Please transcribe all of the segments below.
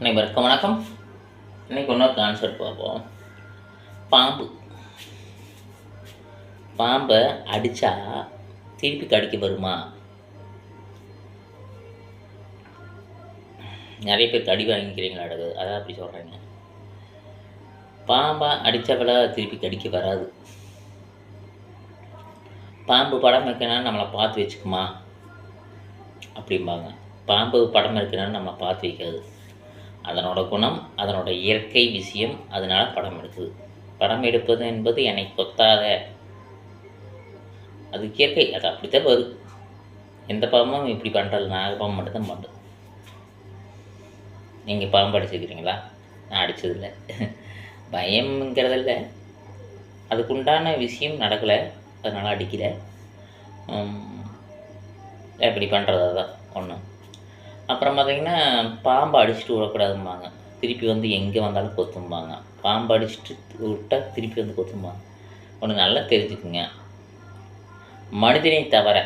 அனைவருக்கும் வணக்கம். இன்னைக்கு இன்னொரு கான்செப்ட் பார்ப்போம் பாம்பு. பாம்பை அடித்தா திருப்பி கடிக்க வருமா? நிறைய பேர் கடி வாங்கிக்கிறீங்களா அடகு. அதான் அப்படி சொல்கிறேங்க பாம்பை அடித்தவளை திருப்பி கடிக்க வராது. பாம்பு படம் வைக்கணும்னா நம்மளை பார்த்து வச்சுக்குமா? அப்படிம்பாங்க. பாம்பு படம் இருக்கணும்னு நம்ம பார்த்து வைக்காது. அதனோட குணம் அதனோட இயற்கை விஷயம் அதனால் படம் எடுக்குது. படம் எடுப்பது என்பது என்னை கொத்தாத அது இயற்கை அது அப்படித்தான் வரும் எந்த பாம்பும் இப்படி பண்ணுறது நாகப்பாம்பு மட்டும்தான் பண்ணுது நீங்கள் பாம்பு அடிச்சுக்கிறீங்களா நான் அடித்ததில்லை பயம்ங்கிறதில்ல. அதுக்குண்டான விஷயம் நடக்கலை அதனால் அடிக்கலை. இப்படி பண்ணுறது தான் ஒன்று அப்புறம் பார்த்தீங்கன்னா பாம்பை அடிச்சுட்டு விடக்கூடாதும்பாங்க. திருப்பி வந்து எங்கே வந்தாலும் கொத்தும்பாங்க. பாம்பு அடிச்சுட்டு விட்டால் திருப்பி வந்து கொத்தும்பாங்க. ஒன்று நல்லா தெரிஞ்சுக்குங்க. மனிதனை தவிர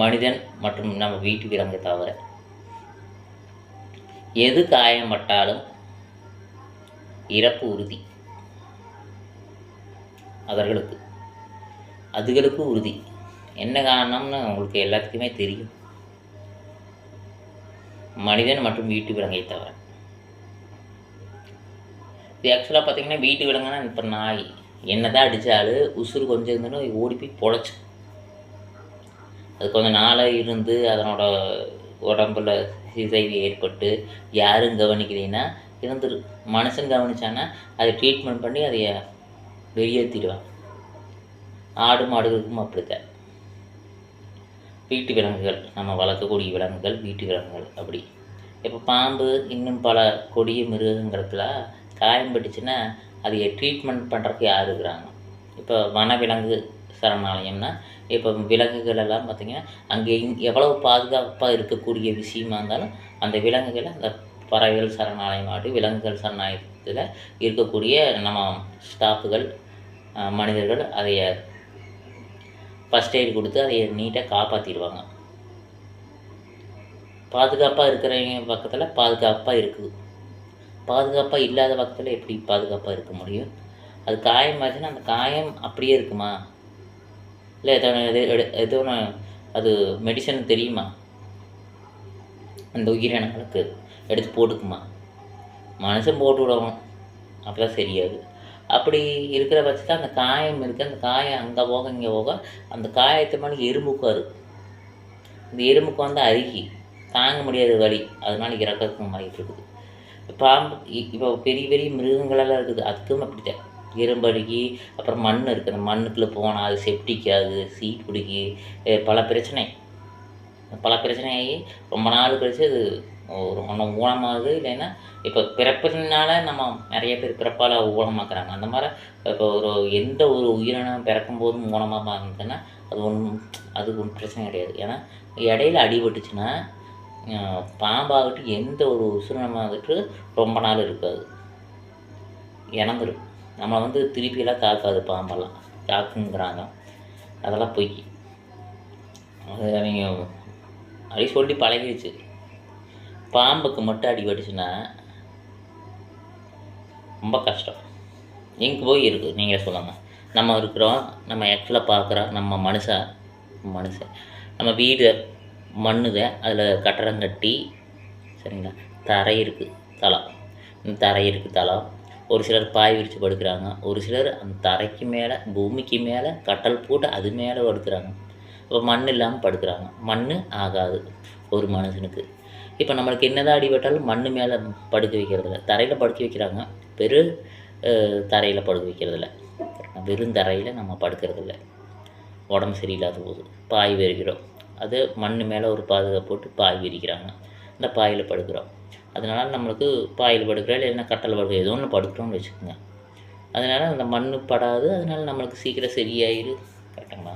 மனிதன் மற்றும் நம்ம வீட்டு விலங்கை தவிர எது காயப்பட்டாலும் இறப்பு உறுதி. அவர்களுக்கு அதுகளுக்கு உறுதி. என்ன காரணம்னு உங்களுக்கு எல்லாத்துக்குமே தெரியும். மனிதன் மற்றும் வீட்டு விலங்கை தவிர. இது ஆக்சுவலாக பார்த்தீங்கன்னா வீட்டு விலங்குனா இப்போ நாய் என்ன தான் அடித்தாலும் உசுறு கொஞ்சம் இருந்தாலும் ஓடி போய் பொழைச்சு. அது கொஞ்சம் நாளாக இருந்து அதனோட உடம்புல சிதைவு ஏற்பட்டு யாரும் கவனிக்கலைன்னா இருந்துரு மனுஷன் கவனிச்சான்னா அதை ட்ரீட்மெண்ட் பண்ணி அதை வெளியேற்றிடுவான் ஆடு மாடுகளுக்கும் அப்படித்தான். வீட்டு விலங்குகள் நம்ம வளர்க்கக்கூடிய விலங்குகள் வீட்டு விலங்குகள் அப்படி. இப்போ பாம்பு இன்னும் பல கொடிய மிருகங்கிறதுல காயம் பட்டுச்சுன்னா அதை ட்ரீட்மெண்ட் பண்ணுறதுக்கு யார் இருக்கிறாங்க? இப்போ வனவிலங்கு சரணாலயம்னா இப்போ விலங்குகள் எல்லாம் பார்த்திங்கன்னா அங்கே இங்- எவ்வளவு பாதுகாப்பாக இருக்கக்கூடிய விஷயமா இருந்தாலும் அந்த விலங்குகளை அந்த பறவைகள் சரணாலயம் ஆகட்டும் விலங்குகள் சரணாலயத்தில் இருக்கக்கூடிய நம்ம ஸ்டாஃபுகள் மனிதர்கள் அதைய ஃபஸ்ட் எய்ட் கொடுத்து அதை நீட்டாக காப்பாற்றிடுவாங்க பாதுகாப்பாக இருக்கிறவங்க பக்கத்தில் பாதுகாப்பாக இருக்குது. பாதுகாப்பாக இல்லாத பக்கத்தில் எப்படி பாதுகாப்பாக இருக்க முடியும்? அது காயமாச்சுன்னா அந்த காயம் அப்படியே இருக்குமா? இல்லை எதோ எது எடு- ஒன்று அது மெடிசன் தெரியுமா? அந்த உயிரினங்களுக்கு எடுத்து போட்டுக்குமா? மனுஷன் போட்டு விடணும் அப்போ தான் சரியாது. அப்படி இருக்கிற பட்சத்தில் அந்த காயம் இருக்குது அந்த காயம் அங்கே போக இங்கே போக அந்த காயத்தை மாதிரி எறும்புக்கும் அது. இந்த எறும்புக்கு வந்து அருகி தாங்க முடியாத வலி. அதனால் இறக்கத்துக்கு மாறிட்டு இருக்குது. பாம்பு இப்போ பெரிய பெரிய மிருகங்களெல்லாம் இருக்குது. அதுக்கும் அப்படித்தான். எறும்படுக்கி அப்புறம் மண் இருக்குது அந்த மண்ணுக்குள்ளே போனால் அது செப்டிக்காது சீ பிடிக்கி பல பிரச்சனை. பல பிரச்சனையாகி ரொம்ப நாள் கழிச்சு அது ஒரு ஒன்று ஊனமாகுது இல்லைன்னா இப்போ பிறப்பினால நம்ம நிறைய பேர் பிறப்பால் ஊனமாக்குறாங்க. அந்த மாதிரி இப்போ ஒரு எந்த ஒரு உயிரினம் பிறக்கும்போதும் ஊனமாக பார்த்துன்னா அது ஒன்றும் அது ஒன்றும் பிரச்சனை கிடையாது. ஏன்னா இடையில அடிபட்டுச்சுன்னா பாம்பாகட்டு பாம்பாகட்டும் எந்த ஒரு உசுரணமாகட்டு ரொம்ப நாள் இருக்காது. இறந்துடும் நம்மளை வந்து திருப்பியெல்லாம் தாக்காது பாம்பெல்லாம். தாக்குங்கிறாங்க. அதெல்லாம் பொய். அது அவங்க அப்படி சொல்லி பழகிடுச்சு பாம்புக்கு மட்டும் அடிபட்டுச்சுன்னா ரொம்ப கஷ்டம். எங்கே போய் இருக்குது நீங்கள் சொல்லுங்கள் நம்ம இருக்கிறோம் நம்ம எக்ஸில் பார்க்குறோம் நம்ம மனுஷன் மனுஷன் நம்ம வீடு மண்ணுத அதில் கட்டடம் கட்டி சரிங்களா? தரை இருக்குது தளம். இந்த தரை இருக்குது தளம். ஒரு சிலர் பாய் விரித்து படுக்கிறாங்க. ஒரு சிலர் அந்த தரைக்கு மேலே பூமிக்கு மேலே கட்டல் போட்டு அது மேலே படுக்கிறாங்க. இப்போ மண் இல்லாமல் படுக்கிறாங்க. மண் ஆகாது ஒரு மனுஷனுக்கு. இப்போ நம்மளுக்கு என்னதான் அடிபட்டாலும் மண் மேலே படுக்க வைக்கிறதில்ல. தரையில் படுக்க வைக்கிறாங்க. பெரு தரையில் படுக்க வைக்கிறதில்ல. வெறும் தரையில் நம்ம படுக்கிறதில்ல. உடம்பு சரியில்லாத போது பாய் விரிக்கிறோம் அது மண் மேலே ஒரு பாதுகாப்பு போட்டு பாய் விரிக்கிறாங்க இந்த பாயில் படுக்கிறோம். அதனால் நம்மளுக்கு பாயில் படுக்கிறோம் இல்லைன்னா கட்டல் படுக்கிற ஏதோ ஒன்று படுக்கிறோம்னு வச்சுக்கோங்க. அதனால் அந்த மண் படாது. அதனால் நம்மளுக்கு சீக்கிரம் சரியாயிரு. கரெக்டுங்களா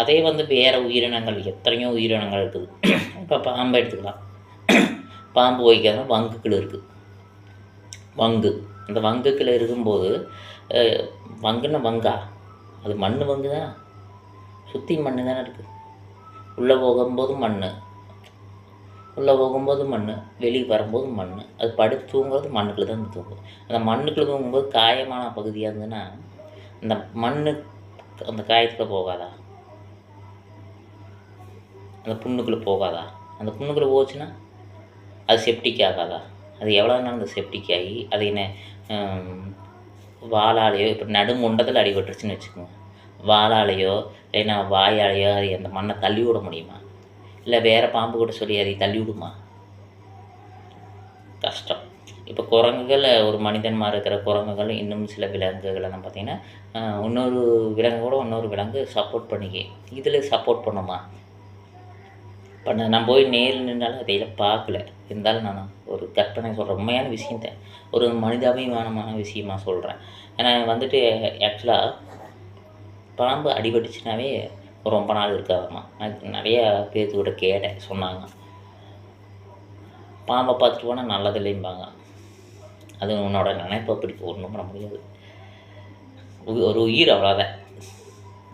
அதே வந்து வேறு உயிரினங்கள் எத்தனையோ உயிரினங்கள் இருக்குது. இப்போ பாம்பை எடுத்துக்கலாம். பாம்பு வைக்காத வங்குக்கள் இருக்குது வங்கு. அந்த வங்குக்கில் இருக்கும்போது அஹ், வங்குன்னா வங்கா. அது மண் வங்கு தான்? சுற்றி மண் தானே இருக்குது உள்ளே போகும்போது மண் உள்ளே போகும்போது மண் வெளியே வரும்போது மண் அது படுத்து தூங்குறது மண்ணுக்குள்ளே தான் தூங்கும். அந்த மண்ணுக்குள்ளே தூங்கும்போது காயமான பகுதியாக இருந்ததுன்னா அந்த மண் அந்த காயத்துக்குள்ளே போகாதா? அந்த புண்ணுக்குள்ளே போகாதா? அந்த புண்ணுக்குள்ளே போச்சுன்னா அது செப்டிக் ஆகாதா? அது எவ்வளோ நாள் அந்த செப்டிக் ஆகி அது என்ன வாளாலேயோ இப்போ நடுமுண்டத்தில் அடிபட்டுருச்சுன்னு வச்சுக்கோங்க. வாளாலேயோ இல்லைன்னா வாயாலேயோ அது அந்த மண்ணை தள்ளி விட முடியுமா? இல்லை வேறு பாம்பு கூட சொல்லி அதை தள்ளி விடுமா? கஷ்டம். இப்போ குரங்குகள் ஒரு மனிதன்மா இருக்கிற குரங்குகள் இன்னும் சில விலங்குகள் பார்த்திங்கன்னா இன்னொரு விலங்கு கூட இன்னொரு விலங்கு சப்போர்ட் பண்ணிக்க. இதில் சப்போர்ட் பண்ணுமா? இப்போ நான் போய் நேரில் நின்றாலும் அதையெல்லாம் பார்க்கல. இருந்தாலும் நான் ஒரு கற்பனை சொல்கிறேன் உண்மையான விஷயத்த ஒரு மனிதாபிமானமான விஷயமா சொல்கிறேன் ஏன்னா வந்துட்டு ஆக்சுவலாக பாம்பு அடிபட்டுச்சுனாவே ரொம்ப நாள் இருக்காதாம்மா நான் நிறையா பேர்த்து கூட கேட்டேன் சொன்னாங்க. பாம்பை பார்த்துட்டு போனால் நல்லது இல்லைம்பாங்க அது உன்னோட நினைப்பை பிடிக்க ஒன்றும் பண்ண முடியாது. ஒரு உயிர் அவ்வளோதான்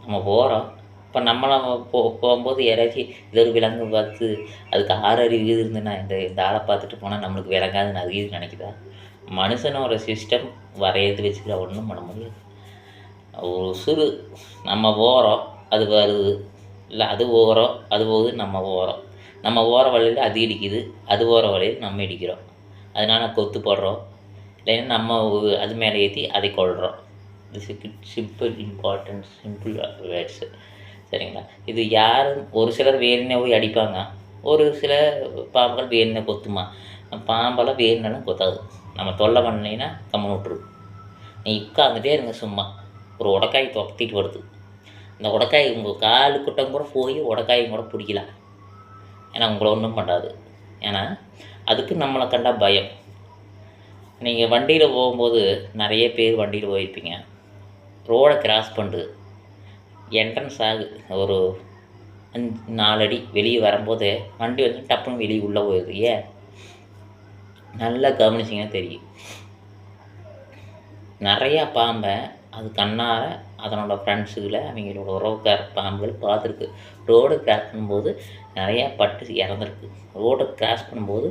நம்ம போகிறோம் இப்போ நம்மளாம் போ போகும்போது யாராச்சும் இது ஒரு விலங்கு பார்த்து அதுக்கு ஆறு அறிவு இருந்துன்னா இந்த இந்த ஆளை பார்த்துட்டு போனால் நம்மளுக்கு விளங்காதுன்னு அது இது நினைக்குதா? மனுஷனோட சிஸ்டம் வரையறது வச்சுக்கிற ஒன்றும் பண்ண முடியாது. ஒரு சிறு நம்ம ஓரம் அது வருது. இல்லை அது ஓரம் அது போகுது நம்ம ஓரம். நம்ம ஓர வழியில் அது இடிக்குது அது ஓர வழியில் நம்ம இடிக்கிறோம். அதனால கொத்து போடுறோம். இல்லைன்னா நம்ம அது மேலே ஏற்றி அதை கொள்கிறோம் this simple important simple words சரிங்களா? இது யாரும் ஒரு சிலர் வேணுனே போய் அடிப்பாங்க. ஒரு சில பாம்புகள் வேணுனே கொத்துமா? பாம்பெல்லாம் வேணுனாலும் கொத்தாது. நம்ம தொல்லை பண்ணினா கம்மன் விட்டுரு. நீ உட்காந்துட்டே இருங்க சும்மா. ஒரு உடக்காய் தொத்திட்டு வருது. இந்த உடக்காய் உங்கள் காலு குட்டம் கூட போய் உடக்காயும் கூட பிடிக்கலாம். ஏன்னா உங்களை ஒன்றும் பண்ணாது. ஏன்னா அதுக்கு நம்மளை கண்டா பயம். நீங்கள் வண்டியில் போகும்போது நிறைய பேர் வண்டியில் போயிருப்பீங்க. ரோடை கிராஸ் பண்ணுறது என்ட்ரன்ஸ் ஆகுது. ஒரு அஞ்சு நாலடி வெளியே வரும்போது வண்டி வந்து டப்புன்னு வெளியே உள்ளே போயிடுது ஏன் நல்லா கவனிச்சிங்கன்னா தெரியும். நிறையா பாம்பை அது கண்ணார அதனோட ஃப்ரெண்ட்ஸுகளை அவங்களோட உறவுக்கார பாம்புகள் பார்த்துருக்கு. ரோடு கிராஸ் பண்ணும்போது நிறையா பட்டு இறந்துருக்கு. ரோடை கிராஸ் பண்ணும்போது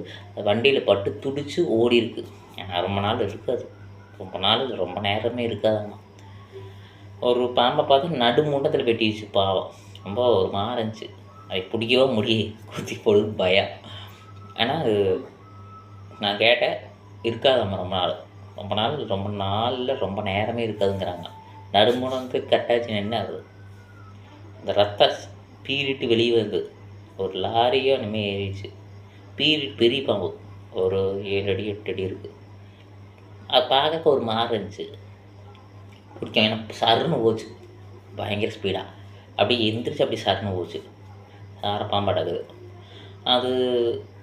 வண்டியில் பட்டு துடிச்சு ஓடி இருக்குது ரொம்ப நாள் இருக்காது ரொம்ப நாள் ரொம்ப நேரமே இருக்காதாம்மா. ஒரு பாம்பை பார்த்து நடுமுண்டத்தில் வெட்டிடுச்சு பாவம். ரொம்ப ஒரு மாதிரி இருந்துச்சு. அதை பிடிக்கவோ முடியே குத்தி போடுது பயம் ஆனால் அது நான் கேட்டேன் இருக்காதாம்மா ரொம்ப நாள். ரொம்ப நாள் ரொம்ப நாளில் ரொம்ப நேரமே இருக்காதுங்கிறாங்க. நடுமுடந்து கட்டாச்சு என்ன ஆகுது இந்த ரத்த பீரிட்டு வெளியே வருது. ஒரு லாரியோ இனிமேல் ஏறிச்சு பீரிட் பெரிய பாம்பு. ஒரு ஏழு அடி எட்டு அடி இருக்குது அது பார்க்க ஒரு மாதிரி இருந்துச்சு. பிடிக்கும் ஏன்னா சருன்னு போச்சு. பயங்கர ஸ்பீடாக அப்படியே எந்திரிச்சு அப்படி சருன்னு போச்சு. சார பாம்பாடு அது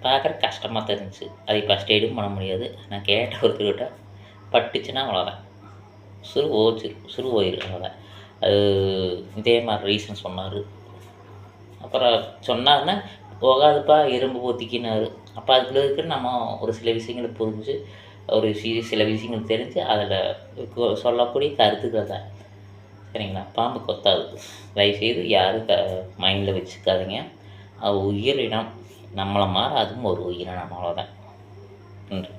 பார்க்குற கஷ்டமாக தான் இருந்துச்சு. அது ஃபஸ்ட் எய்டும் பண்ண முடியாது. நான் கேட்ட ஒருத்தர்கிட்ட பட்டுச்சுன்னா அவ்வளோதான் சுரு போச்சு. சுரு போயிருக்கு அவ்வளோதான் அது இதே மாதிரி ரீசன் சொன்னார். அப்புறம் சொன்னாருன்னா போகாதுப்பா இரும்பு பொத்திக்கினாரு அப்போ அதுக்குள்ள இருக்கிற நம்ம ஒரு சில விஷயங்களை புரிஞ்சு ஒரு சி- சில விஷயங்கள் தெரிஞ்சு அதில் சொல்லக்கூடிய கருத்துக்கள் தான். சரிங்களா? பாம்பு கொத்தாது. தயவுசெய்து யாரும் க மைண்டில் வச்சுக்காதீங்க. அது உயிரினம். நம்மளை மாற அதுவும் ஒரு உயிரினம். அவ்வளோதான் நன்றி.